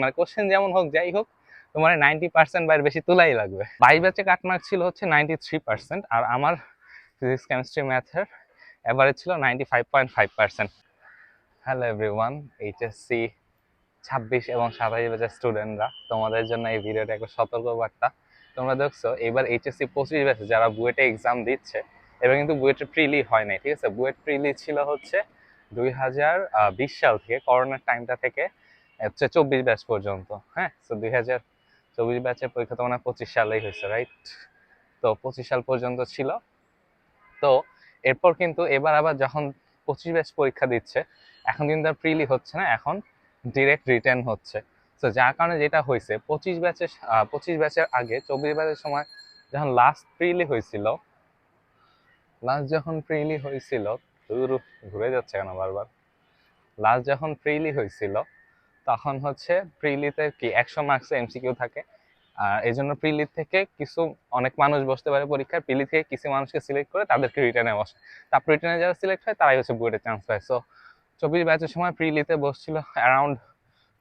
মানে কোশ্চেন যেমন হোক, যাই হোক, তোমার নাইনটি পার্সেন্ট বাইরে বেশি তোলাই লাগবে। বাইশ ব্যাচে কাটমার্ক ছিল হচ্ছে নাইনটি থ্রি পার্সেন্ট আর আমার ফিজিক্স কেমিস্ট্রি ম্যাথের অ্যাভারেজ ছিল ninety five point five percent hello everyone HSC ছাব্বিশ এবং সাতাশ ব্যাচের স্টুডেন্টরা তোমাদের জন্য এই ভিডিওটা একটা সতর্ক বার্তা তোমরা দেখছ, এবার এইচএসসি পঁচিশ ব্যাচে যারা বুয়েটে এক্সাম দিচ্ছে, এবার কিন্তু বুয়েটের প্রিলি হয় নাই, ঠিক আছে? বুয়েট প্রিলি ছিল হচ্ছে দুই হাজার বিশ সাল থেকে করোনার টাইমটা থেকে হচ্ছে চব্বিশ ব্যাচ পর্যন্ত হ্যাঁ? তো দুই হাজার চব্বিশ ব্যাচের পরীক্ষা তো মনে পঁচিশ সালেই হয়েছে রাইট তো পঁচিশ সাল পর্যন্ত ছিল। তো এরপর কিন্তু এবার আবার যখন পঁচিশ ব্যাচ পরীক্ষা দিচ্ছে, এখন কিন্তু আর প্রিলি হচ্ছে না, এখন ডিরেক্ট রিটার্ন হচ্ছে। তো যার কারণে যেটা হয়েছে, পঁচিশ ব্যাচের পঁচিশ ব্যাচের আগে, চব্বিশ ব্যাচের সময় যখন লাস্ট প্রিলি হয়েছিল লাস্ট যখন প্রিলি হয়েছিল ঘুরে যাচ্ছে কেন বারবার? লাস্ট যখন প্রিলি হয়েছিল তখন হচ্ছে প্রিলিতে কি, একশো মার্কসে এমসিকিউ থাকে। আর এই জন্য প্রিলি থেকে কিছু, অনেক মানুষ বসতে পারে পরীক্ষায় প্রিলি থেকে কিছু মানুষকে সিলেক্ট করে তাদেরকে রিটার্নে বসে। তারপর রিটার্নে যারা সিলেক্ট হয়, তারাই হচ্ছে বুয়েটে চান্স পায়। সো চব্বিশ ব্যাচের সময় প্রিলিতে বসছিল অ্যারাউন্ড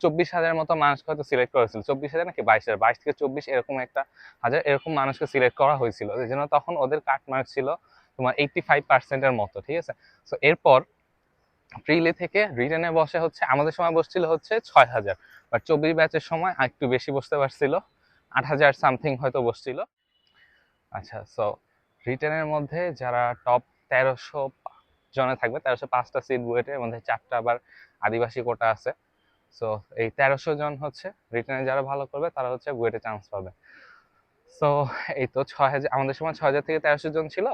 চব্বিশ হাজার মতো মানুষকে হয়তো সিলেক্ট করেছিল। চব্বিশ হাজার নাকি বাইশ হাজার, বাইশ থেকে চব্বিশ এরকম একটা হাজার, এরকম মানুষকে সিলেক্ট করা হয়েছিল। এই জন্য তখন ওদের কাট মার্ক ছিল তোমার এইটটি ফাইভ পার্সেন্টের মতো, ঠিক আছে? সো এরপর প্রিলি থেকে রিটার্নে বসে হচ্ছে, আমাদের সময় বসছিল হচ্ছে ছয় হাজার। বাট চব্বিশ ব্যাচের সময় একটু বেশি বসতে পারছিল, আট হাজার সামথিং হয়তো বসছিল। আচ্ছা সো রিটার্নের মধ্যে যারা টপ তেরোশো জনে থাকবে, তেরোশো পাঁচটা সিট বুয়েটের মধ্যে চারটা আবার আদিবাসী কোটা আছে। সো এই তেরোশো জন হচ্ছে রিটার্নে যারা ভালো করবে, তারা হচ্ছে বুয়েটে চান্স পাবে। সো এই তো ছয় হাজার, আমাদের সময় ছয় হাজার থেকে তেরোশো জন ছিল,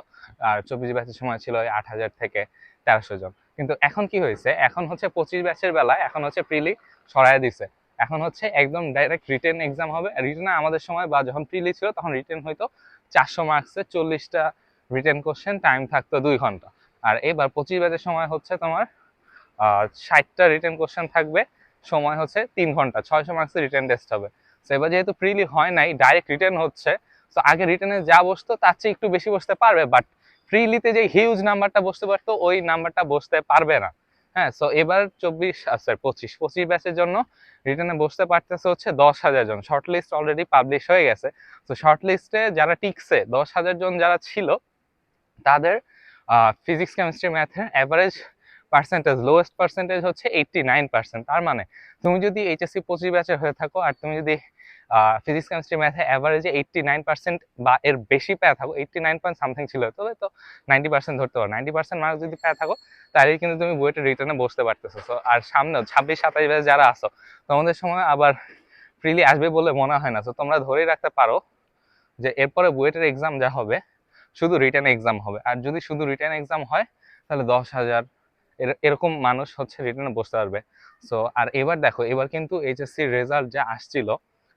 আর চব্বিশ ব্যাচের সময় ছিল ওই আট হাজার থেকে তেরোশো জন। কিন্তু এখন কি হয়েছে? এখন হচ্ছে পঁচিশ ব্যাচের বেলা, এখন হচ্ছে প্রিলি সরাই দিছে। এখন হচ্ছে একদম ডাইরেক্ট রিটেন এক্সাম হবে। রিটেন আমাদের সময় বা যখন প্রিলি ছিল, তখন রিটেন হয়তো চারশো মার্কসে চল্লিশটা রিটেন কোশ্চেন টাইম থাকতো দুই ঘণ্টা। আর এবার পঁচিশ ব্যাচের সময় হচ্ছে তোমার ষাটটা রিটেন কোশ্চেন থাকবে। সময় হচ্ছে তিন ঘণ্টা, ছয়শো মার্কসের রিটেন টেস্ট হবে। তো এবার যেহেতু প্রিলি হয় নাই ডাইরেক্ট রিটেন হচ্ছে তো আগে রিটেনে যা বসতো, তার চেয়ে একটু বেশি বসতে পারবে বাট প্রিলিতে যে হিউজ নাম্বারটা বসতে পারতো, ওই নাম্বারটা বসতে পারবে না। হ্যাঁ সো এবার চব্বিশ সরি পঁচিশ। পঁচিশ ব্যাচের জন্য রিটার্নে বসতে পারতেছে হচ্ছে দশ হাজার জন। শর্ট লিস্ট অলরেডি পাবলিশ হয়ে গেছে। তো শর্ট লিস্টে যারা টিকছে, দশ হাজার জন যারা ছিল, তাদের ফিজিক্স কেমিস্ট্রি ম্যাথের অ্যাভারেজ পার্সেন্টেজ লোয়েস্ট পার্সেন্টেজ হচ্ছে এইটটি নাইন পার্সেন্ট তার মানে তুমি যদি এইচএসসি পঁচিশ ব্যাচের হয়ে থাকো, আর তুমি যদি ফিজিক্স কেমিস্ট্রি ম্যাথে অ্যাভারেজে এইটটি নাইন পার্সেন্ট বা এর বেশি পেয়ে থাকো এইটটি নাইন পয়েন্ট সামথিং ছিল, তবে তো নাইনটি পার্সেন্ট ধরতে পারো। নাইনটি পার্সেন্ট মার্ক যদি পেয়ে থাকো তাহলে কিন্তু তুমি বুয়েটে রিটার্নে বসতে পারতেছো। সো আর সামনে ছাব্বিশ সাতাশ ব্যাচ যারা আসো তোমাদের সময় আবার ফ্রিলি আসবে বলে মনে হয় না। তো তোমরা ধরেই রাখতে পারো যে এরপরে বুয়েটের এক্সাম যা হবে, শুধু রিটার্ন এক্সাম হবে। আর যদি শুধু রিটার্ন এক্সাম হয়, তাহলে দশ হাজার এরকম মানুষ হচ্ছে রিটার্নে বসতে পারবে। সো আর এবার দেখো, এবার কিন্তু এইচএসসির রেজাল্ট যা আসছিল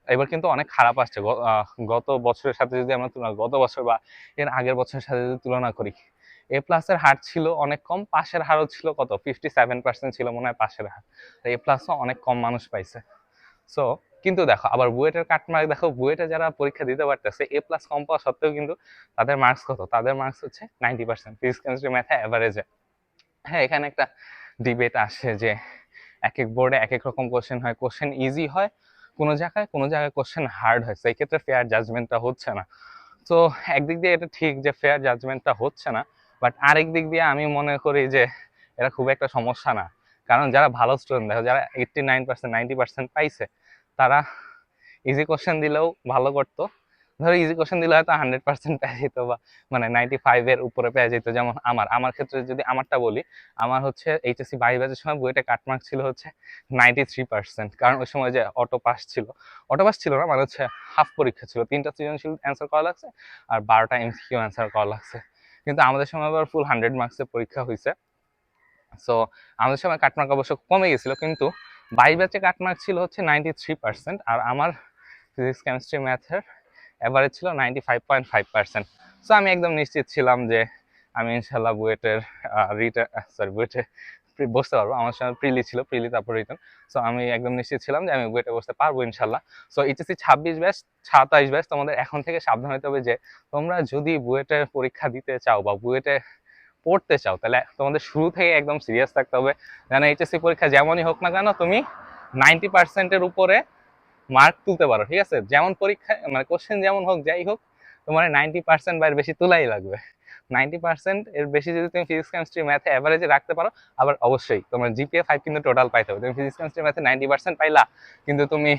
এবার কিন্তু অনেক খারাপ আসছে। গত বছরের সাথে যদি আমরা তুলনা গত বছর বা এর আগের বছরের সাথে যদি তুলনা করি এ প্লাসের হার ছিল অনেক কম, পাশের হারও ছিল কত? ফিফটি সেভেন পার্সেন্ট ছিল মনে হয় পাশের হার। এ প্লাসও অনেক কম মানুষ পাইছে। সো কিন্তু দেখো, আবার বুয়েটের কাটমার্ক দেখো, বুয়েটে যারা পরীক্ষা দিতে পারতেছে এ প্লাস কম পাওয়া সত্ত্বেও কিন্তু তাদের মার্কস কত? তাদের মার্কস হচ্ছে নাইনটি পার্সেন্ট ফিজিক্স কেমিস্ট্রি ম্যাথে অ্যাভারেজে হ্যাঁ এখানে একটা ডিবেট আসে যে এক এক বোর্ডে এক এক রকম কোশ্চেন হয়। কোশ্চেন ইজি হয় কোনো জায়গায় কোনো জায়গায় কোশ্চেন হার্ড হয়, সেই ক্ষেত্রে ফেয়ার জাজমেন্টটা হচ্ছে না। তো একদিক দিয়ে এটা ঠিক যে ফেয়ার জাজমেন্টটা হচ্ছে না বাট আরেক দিক দিয়ে আমি মনে করি যে এটা খুব একটা সমস্যা না। কারণ যারা ভালো স্টুডেন্ট দেখো যারা eighty nine percent ninety percent পাইছে, তারা ইজি কোশ্চেন দিলেও ভালো করতো। ধরো ইজি কোশ্চেন দিলে হয়তো হান্ড্রেড পার্সেন্ট পেয়ে যেত বা মানে নাইনটি ফাইভের উপরে পেয়ে যেত, যেমন আমার। আমার ক্ষেত্রে যদি আমারটা বলি, আমার হচ্ছে এইচএসসি বাইশ ব্যাচের সময় বইটা কাটমার্ক ছিল হচ্ছে নাইনটি থ্রি পার্সেন্ট কারণ ওই সময় যে অটো পাস ছিল। অটো পাস ছিল না মানে হচ্ছে হাফ পরীক্ষা ছিল। তিনটা সৃজনশীল অ্যান্সার করা লাগছে আর বারোটা এমসিকিউ অ্যান্সার করা লাগছে। কিন্তু আমাদের সময় আবার ফুল হান্ড্রেড মার্কসের পরীক্ষা হয়েছে সো আমাদের সময় কাটমার্ক অবশ্য কমে গেছিল, কিন্তু বাইশ ব্যাচে কাটমার্ক ছিল হচ্ছে নাইনটি থ্রি পার্সেন্ট আর আমার ফিজিক্স কেমিস্ট্রি ম্যাথের অ্যাভারেজ ছিল ninety five point five percent so আমি একদম নিশ্চিত ছিলাম যে আমি ইনশাল্লাহ বুয়েটের রিটার্ন সরি বুয়েটে বসতে পারব। আমার সঙ্গে প্রিলি ছিল প্রিলি তারপর রিটার্ন সো আমি একদম নিশ্চিত ছিলাম যে আমি বুয়েটে বসতে পারব ইনশাল্লাহ সো এইচএসসি ছাব্বিশ ব্যাচ, সাতাইশ ব্যাচ, তোমাদের এখন থেকে সাবধান হতে হবে যে তোমরা যদি বুয়েটের পরীক্ষা দিতে চাও বা বুয়েটে পড়তে চাও, তাহলে তোমাদের শুরু থেকে একদম সিরিয়াস থাকতে হবে। যেন এইচএসসি পরীক্ষা যেমনই হোক না কেন, তুমি নাইনটি পার্সেন্টের উপরে মার্ক তুলতে পারো, ঠিক আছে? যেমন পরীক্ষায় মানে কোশ্চেন যেমন হোক, যাই হোক, তোমার নাইনটি পার্সেন্ট বা এর বেশি তোলাই লাগবে। নাইনটি পার্সেন্ট এর বেশি যদি তুমি ফিজিক্স কেমিস্ট্রি ম্যাথে অ্যাভারেজে রাখতে পারো, আবার অবশ্যই তোমার জিপিএ ফাইভ কিন্তু টোটাল পাইতে হবে। তুমি ফিজিক্স কেমিস্ট্রি ম্যাথে নাইনটি পার্সেন্ট পাইলা, কিন্তু তুমি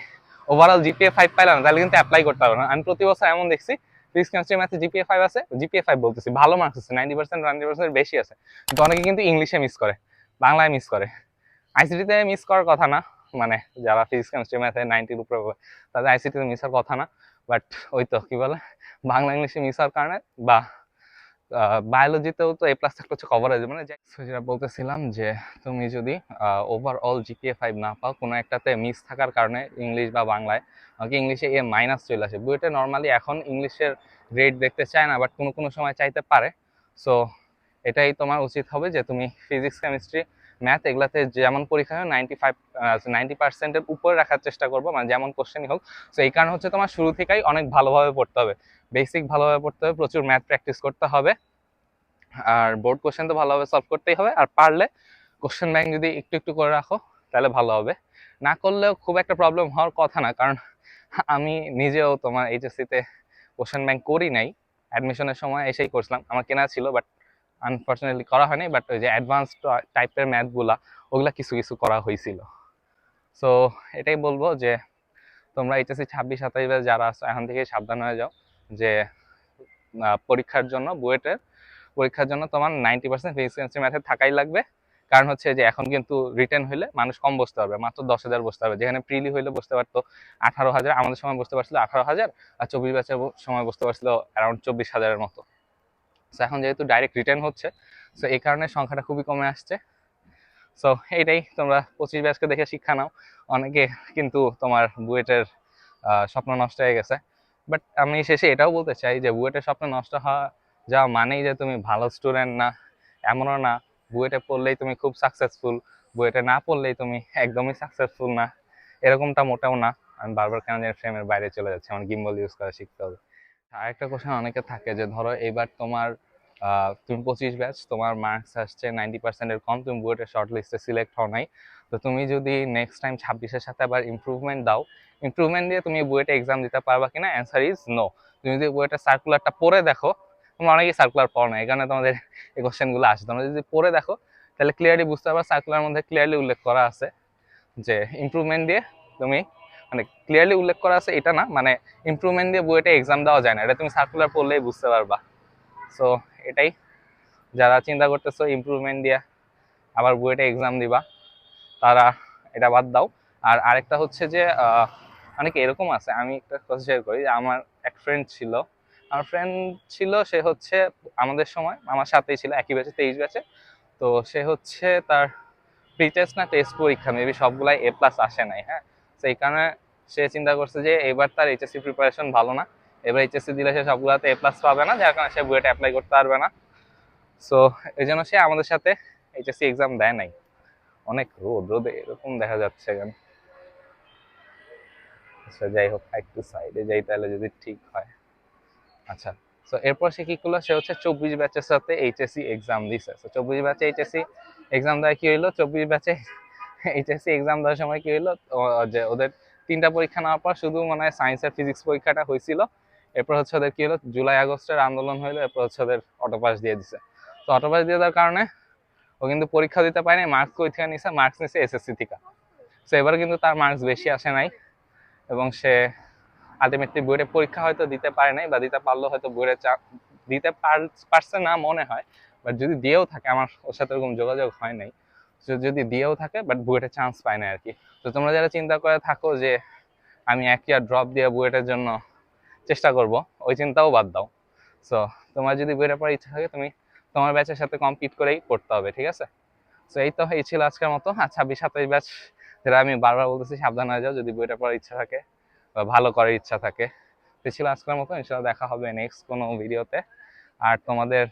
ওভারঅল জিপিএ ফাইভ পাইলা না, তাহলে কিন্তু অ্যাপ্লাই করতে পারো না। আমি প্রতি বছর এমন দেখছি ফিজিক্স কেমিস্ট্রি ম্যাথে জিপিএ ফাইভ আছে জিপিএ ফাইভ বলতেছি, ভালো মার্কস আছে নাইনটি পার্সেন্ট নাইনটি পার্সেন্ট বেশি আছে। কিন্তু অনেকে কিন্তু ইংলিশে মিস করে, বাংলায় মিস করে। আইসিটিতে মিস করার কথা না মানে যারা ফিজিক্স কেমিস্ট্রি ম্যাথে নাইনটির উপরে তাদের আইসিটিতে হওয়ার কথা না বাট ওই তো কি বলে, বাংলা ইংলিশে হওয়ার কারণে বা বায়োলজিতেও তো এ প্লাস থাকলে হচ্ছে কভার যাবে। মানে যেটা বলতেছিলাম যে তুমি যদি ওভারঅল জিপিএ ফাইভ না পাও, কোনো একটাতে মিস থাকার কারণে ইংলিশ বা বাংলায় আমাকে ইংলিশে এ মাইনাস চলে আসে। বুয়েটে নর্মালি এখন ইংলিশের গ্রেড দেখতে চায় না বাট কোনো কোনো সময় চাইতে পারে। সো এটাই তোমার উচিত হবে যে তুমি ফিজিক্স কেমিস্ট্রি ম্যাথ এগুলাতে যেমন পরীক্ষা হয় নাইনটি ফাইভ নাইনটি পার্সেন্টের উপরে রাখার চেষ্টা করব মানে যেমন কোশ্চেনই হোক। সো এই কারণে হচ্ছে তোমার শুরু থেকেই অনেক ভালোভাবে পড়তে হবে। বেসিক ভালোভাবে পড়তে হবে, প্রচুর ম্যাথ প্র্যাকটিস করতে হবে। আর বোর্ড কোশ্চেন তো ভালোভাবে সলভ করতেই হবে। আর পারলে কোশ্চেন ব্যাংক যদি একটু একটু করে রাখো, তাহলে ভালো হবে। না করলেও খুব একটা প্রবলেম হওয়ার কথা না, কারণ আমি নিজেও তোমার এইচএসসিতে কোশ্চেন ব্যাংক করি নাই। অ্যাডমিশনের সময় এসেই করছিলাম। আমার কেনা ছিল বাট আনফর্চুনেটলি করা হয়নি বাট ওই যে অ্যাডভান্স টাইপের ম্যাথগুলা ওগুলা কিছু কিছু করা হয়েছিল। সো এটাই বলব যে, তোমরা এইচএসসি ছাব্বিশ সাতাশ যারা আছো, এখন থেকে সাবধান হয়ে যাও যে পরীক্ষার জন্য, বুয়েটের পরীক্ষার জন্য তোমার নাইনটি পার্সেন্ট ফিজিক্স ম্যাথে থাকাই লাগবে। কারণ হচ্ছে যে, এখন কিন্তু রিটার্ন হইলে মানুষ কম বসতে পারবে, মাত্র দশ হাজার বসতে পারবে। যেখানে প্রিলি হইলে বসতে পারতো আঠারো হাজার, আমাদের সময় বসতে পারছিল আঠারো হাজার, আর চব্বিশ ব্যাচের সময় বসতে পারছিল অ্যারাউন্ড চব্বিশ হাজারের মতো। সো এখন যেহেতু ডাইরেক্ট রিটার্ন হচ্ছে সো এই কারণে সংখ্যাটা খুবই কমে আসছে। সো এইটাই, তোমরা পঁচিশ ব্যাচকে দেখে শিক্ষা নাও। অনেকে কিন্তু তোমার বুয়েটের স্বপ্ন নষ্ট হয়ে গেছে। বাট আমি শেষে এটাও বলতে চাই যে, বুয়েটের স্বপ্ন নষ্ট হওয়া, যাওয়া মানেই যে তুমি ভালো স্টুডেন্ট না, এমনও না। বুয়েটে পড়লেই তুমি খুব সাকসেসফুল বুয়েটে না পড়লেই তুমি একদমই সাকসেসফুল না। এরকমটা মোটাও না। আমি বারবার কেন জানি ফ্রেমের বাইরে চলে যাচ্ছি, আমার গিম্বল ইউজ করা শিখতে হবে। আরেকটা কোশ্চেন অনেকে থাকে যে, ধরো এবার তোমার তুমি পঁচিশ ব্যাচ তোমার মার্কস আসছে নাইনটি পার্সেন্টের কম, তুমি বুয়েটের শর্ট লিস্টে সিলেক্ট হও নাই। তো তুমি যদি নেক্সট টাইম ছাব্বিশের সাথে আবার ইমপ্রুভমেন্ট দাও ইমপ্রুভমেন্ট দিয়ে তুমি বুয়েটে এক্সাম দিতে পারবা কিনা? অ্যান্সার ইজ নো তুমি যদি বুয়েটের সার্কুলারটা পড়ে দেখো, তোমরা অনেকেই সার্কুলার পড়ো না এই কারণে তোমাদের এই কোশ্চেনগুলো আসে। তোমরা যদি পড়ে দেখো, তাহলে ক্লিয়ারলি বুঝতে পারবা সার্কুলার মধ্যে ক্লিয়ারলি উল্লেখ করা আছে যে ইমপ্রুভমেন্ট দিয়ে তুমি মানে ক্লিয়ারলি উল্লেখ করা আছে এটা না মানে ইমপ্রুভমেন্ট দিয়ে বুয়েটে এক্সাম দেওয়া যায় না। এটা তুমি সার্কুলার পড়লেই বুঝতে পারবা। সো এটাই। যারা চিন্তা করতেছো ইমপ্রুভমেন্ট দিয়ে আবার বুয়েটে এক্সাম দিবা, তারা এটা বাদ দাও। আর আরেকটা হচ্ছে যে অনেকে এরকম আছে, আমি একটা কথা শেয়ার করি, যে আমার এক ফ্রেন্ড ছিল। আমার ফ্রেন্ড ছিল, সে হচ্ছে আমাদের সময়, আমার সাথেই ছিল, একই ব্যাচে তেইশ ব্যাচে তো সে হচ্ছে তার প্রি টেস্ট না টেস্ট পরীক্ষা মেবি সবগুলাই এ প্লাস আসে নাই হ্যাঁ? সেই কারণে সে চিন্তা করছে যে এবার তার এইচএসসি প্রিপারেশন ভালো না। এবার এইচএসসি দিলে সে সবগুলাতে এ প্লাস পাবে না, যার কারণে সে বুয়েটে অ্যাপ্লাই করতে পারবে না। সো এই জন্য সে আমাদের সাথে এইচএসসি এক্সাম দেয় নাই। অনেক রোদ, রোদে এরকম দেখা যাচ্ছে কেন? আচ্ছা যাই হোক, একটু সাইডে যাই তাহলে যদি ঠিক হয়। আচ্ছা তো এরপর সে কি করল? সে হচ্ছে চব্বিশ ব্যাচের সাথে এইচএসসি এক্সাম দিছে। তো চব্বিশ ব্যাচে এইচএসসি এক্সাম দেওয়া কি হইল? চব্বিশ ব্যাচে এইচএসসি এক্সাম দেওয়ার সময় কি হইল? ও- যে ওদের তিনটা পরীক্ষা নেওয়ার পর শুধু মানে সায়েন্সের ফিজিক্স পরীক্ষাটা হয়েছিল এরপর হচ্ছে ওদের কি হলো জুলাই আগস্টের আন্দোলন হইল, এরপর হচ্ছে ওদের অটোপাস দিয়ে দিছে। তো অটোপাস দিয়ে দেওয়ার কারণে ও কিন্তু পরীক্ষা দিতে পারেনি মার্কস কই থেকে নিছে? মার্কস নিছে এসএসসি থেকে। তো এবার কিন্তু তার মার্কস বেশি আসে নাই এবং সে আলটিমেটলি বুয়েটে পরীক্ষা হয়তো দিতে পারে নাই বা দিতে পারলেও হয়তো বুয়েটে দিতে পার- পারছে না মনে হয়। বাট যদি দিয়েও থাকে, আমার ওর সাথে ওরকম যোগাযোগ হয় নাই। যদি দিয়েও থাকে বাট বুয়েটে চান্স পায় না আর কি তো তোমরা যারা চিন্তা করে থাকো যে আমি এক ইয়ার ড্রপ দিয়ে বুয়েটের জন্য চেষ্টা করব, ওই চিন্তাও বাদ দাও। সো তোমার যদি বুয়েটে পড়ার ইচ্ছা থাকে, তুমি তোমার ব্যাচের সাথে কম্পিট করেই পড়তে হবে, ঠিক আছে? তো এই তো, এই ছিল আজকের মতো। আর ছাব্বিশ সাতাশ ব্যাচ যেটা আমি বারবার বলতেছি, সাবধান হয়ে যাও, যদি বইটা পড়ার ইচ্ছা থাকে বা ভালো করার ইচ্ছা থাকে। তো ছিল আজকের মতো ইনশাল্লাহ দেখা হবে নেক্সট কোনো ভিডিওতে আর তোমাদের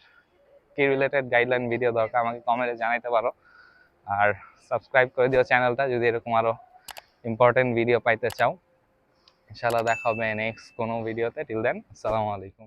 কি রিলেটেড গাইডলাইন ভিডিও দরকার, আমাকে কমেন্টে জানাইতে পারো। আর সাবস্ক্রাইব করে দিও চ্যানেলটা যদি এরকম আরও ইম্পর্টেন্ট ভিডিও পাইতে চাও। ইনশাল্লাহ দেখা হবে নেক্সট কোনো ভিডিওতে টিল দেন আসসালামু আলাইকুম।